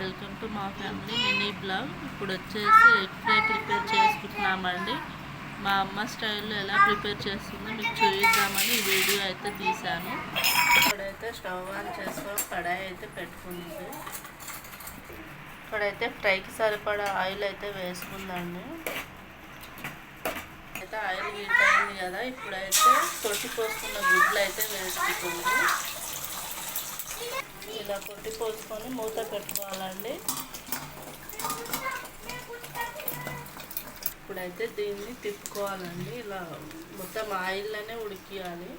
Welcome to మా family. Mini blog ఇప్పుడు వచ్చేసి ఎగ్ ఫ్రై ప్రిపేర్ చేసుకుంటున్నామండి? మా అమ్మ స్టైల్లో ఎలా ప్రిపేర్ చేస్తుందో మీకు చూపిద్దామని ఈ వీడియో అయితే తీశాను. ఇప్పుడైతే స్టవ్ ఆన్ చేసుకొని కడాయి అయితే పెట్టుకుంది. ఇక్కడైతే ఫ్రైకి సరిపడా ఆయిల్ అయితే వేసుకుందండి అయితే ఆయిల్ హీట్ అయింది కదా ఇప్పుడైతే తొట్టి పోసుకున్న గుడ్లు అయితే వేసుకుంటుంది ఇలా కొట్టి పోసుకొని మూత పెట్టుకోవాలండి. ఇప్పుడైతే దీన్ని తిప్పుకోవాలండి. ఇలా మొత్తం ఆయిల్లోనే ఉడికియాలి.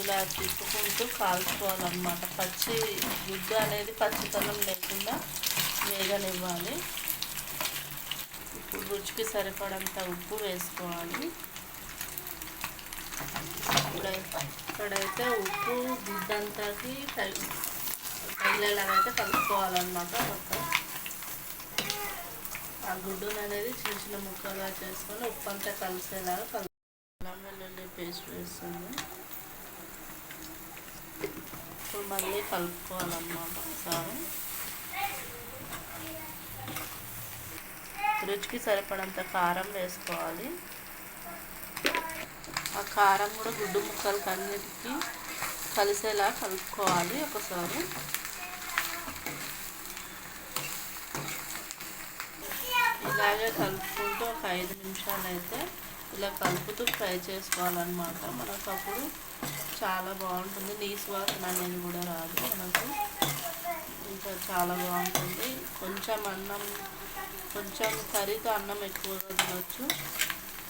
ఇలా తిప్పుకుంటూ కాల్చుకోవాలన్నమాట. పచ్చి గుడ్డు అనేది పచ్చితనం లేకుండా వేగనివ్వాలి. ఇప్పుడు రుచికి సరిపడంత ఉప్పు వేసుకోవాలి. ఇక్కడైతే ఉప్పు గుడ్డంతాకి తగిలేలాగైతే కలుపుకోవాలన్నమాట మొత్తం. ఆ గుడ్డును అనేది చిన్న చిన్న ముక్కలుగా చేసుకొని ఉప్పు అంతా కలిసేలాగా కలుపు అల్లం వెల్లుల్లి పేస్ట్ వేస్తుంది ఇప్పుడు మళ్ళీ కలుపుకోవాలన్నమాట ఒకసారి. రుచికి సరిపడంత కారం వేసుకోవాలి. ఆ కారం కూడా గుడ్డు ముక్కలకి అన్నిటికీ కలిసేలా కలుపుకోవాలి ఒకసారి. ఇలాగే కలుపుకుంటూ ఒక ఐదు నిమిషాలు అయితే ఇలా కలుపుతూ ఫ్రై చేసుకోవాలన్నమాట. మనకు అప్పుడు చాలా బాగుంటుంది. నీసు వాసన అనేది కూడా రాదు. మనకు ఇంకా చాలా బాగుంటుంది. కొంచెం అన్నం కొంచెం కర్రీతో అన్నం ఎక్కువగా తినవచ్చు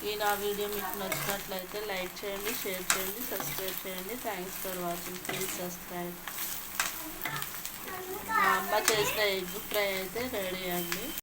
ఈ నా వీడియో మీకు నచ్చినట్లయితే లైక్ చేయండి షేర్ చేయండి సబ్స్క్రైబ్ చేయండి. Thanks for watching please subscribe మా అమ్మ చేసిన ఎగ్ ఫ్రై అయితే రెడీ అండి.